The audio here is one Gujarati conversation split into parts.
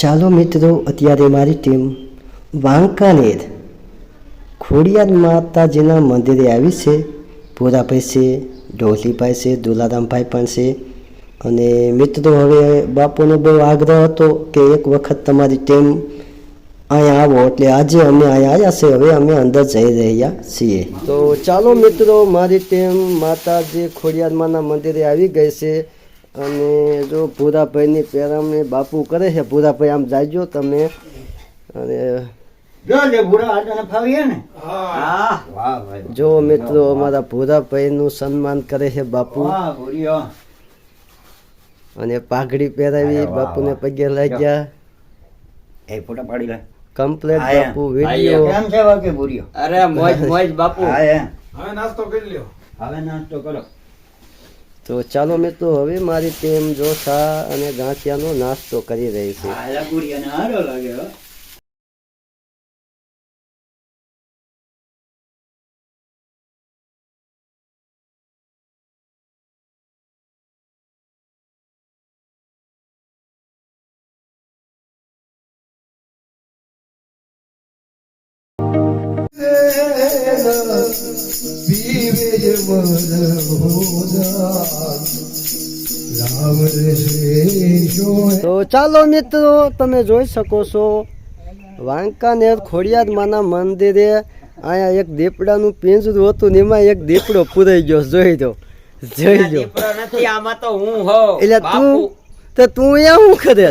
ચાલો મિત્રો, અત્યારે મારી ટીમ વાંકાનેર ખોડિયાર માતાજીના મંદિરે આવી છે. પૂરાભાઈ છે ઢોલીભાઈ છે દુલારામભાઈ પણ છે. અને મિત્રો, હવે બાપુનો બહુ આગ્રહ હતો કે એક વખત તમારી ટીમ અહીંયા આવો. એટલે આજે અમે અહીંયા આવ્યા છે. હવે અમે અંદર જઈ રહ્યા છીએ. તો ચાલો મિત્રો, મારી ટીમ માતાજી ખોડિયારમાંના મંદિરે આવી ગઈ છે. અને જો ભૂરાભાઈની પેરામણી બાપુ કરે છે ભૂરાભાઈ આમ જાજો તમે. અને જો ને? મિત્રો અમારા ભૂરાભાઈનું સન્માન કરે છે બાપુ. અને પાઘડી પહેરાવી બાપુને પગે લાગ્યા. એ ફોટા પાડી લે. કમ્પ્લેટ. બાપુ વીડિયો કેમ છે વાકે ભૂરિયો અરે મોજ મોજ બાપુ. હવે નાસ્તો કરી લ્યો. હવે નાસ્તો કરો. તો ચાલો મિત્રો હવે મારી ટીમ જો ચા અને ગાંઠિયાનો નાસ્તો કરી રહી છે. તો ચાલો મિત્રો તમે જોઈ શકો છો વાંકાનેર ખોડિયારમાંના મંદિરે અહીંયા એક દીપડાનું પિંજરું હતું ને એમાં એક દીપડો પૂરાઈ ગયો. જોઈ દો જોઈ દો આમાં તો હું હો એટલે તું તો તું અહીંયા શું કરે?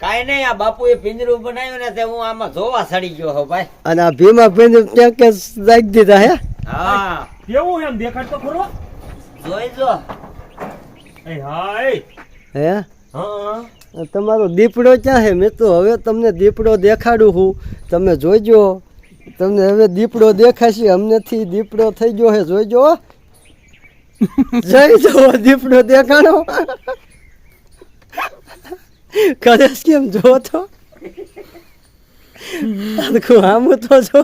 કાઈ નહીં આ બાપુએ પિંજરું બનાવ્યું ને તે હું આમાં જોવા સડી ગયો હો ભાઈ. અને આ ભીમા પિંજરું ત્યાં કે રાખી દીધા હે? હા. કેવું એમ દેખાડ તો ખરો? જોઈ જો એ હા? હે. હા તમારો દીપડો ક્યાં છે? તો હવે તમને દીપડો દેખાડું હું તમે જોઈજો. તમને હવે દીપડો દેખાશે. અમનેથી દીપડો થઈ ગયો છે. જોઈજો. જઈ જોઈજો દીપડો દેખાડો કદાચ કેમ જો તો? આમ તો જો.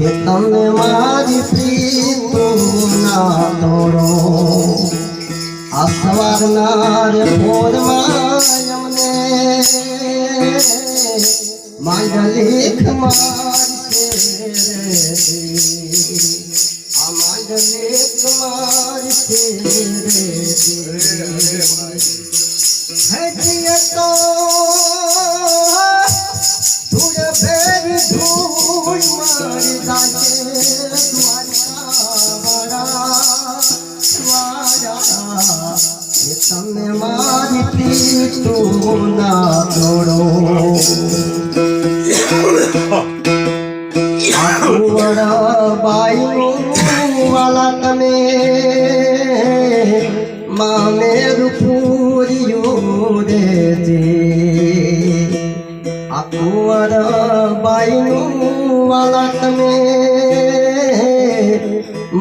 તમને મારી પ્રીતુના તોડો આ સવારના રે ભોરમાં અમને માંડલિક મારી આ માંડલિક મારી હે તો তুলনা করো বায়ু আলা নামে মামের পুরিও দেতে আকুয়ার বায়ু আলা নামে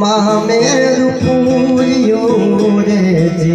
মামের পুরিও দেতে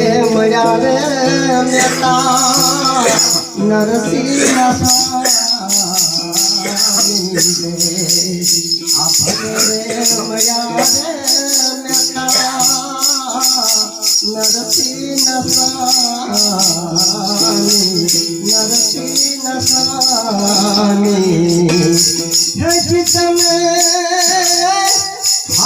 Narasimha Narasimha Narasimha Narasimha Narasimha Narasimha Narasimha Narasimha Narasimha Narasimha Narasimha Narasimha Narasimha Narasimha Narasimha Narasimha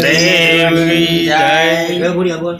Dewi Jai. Boleh apa?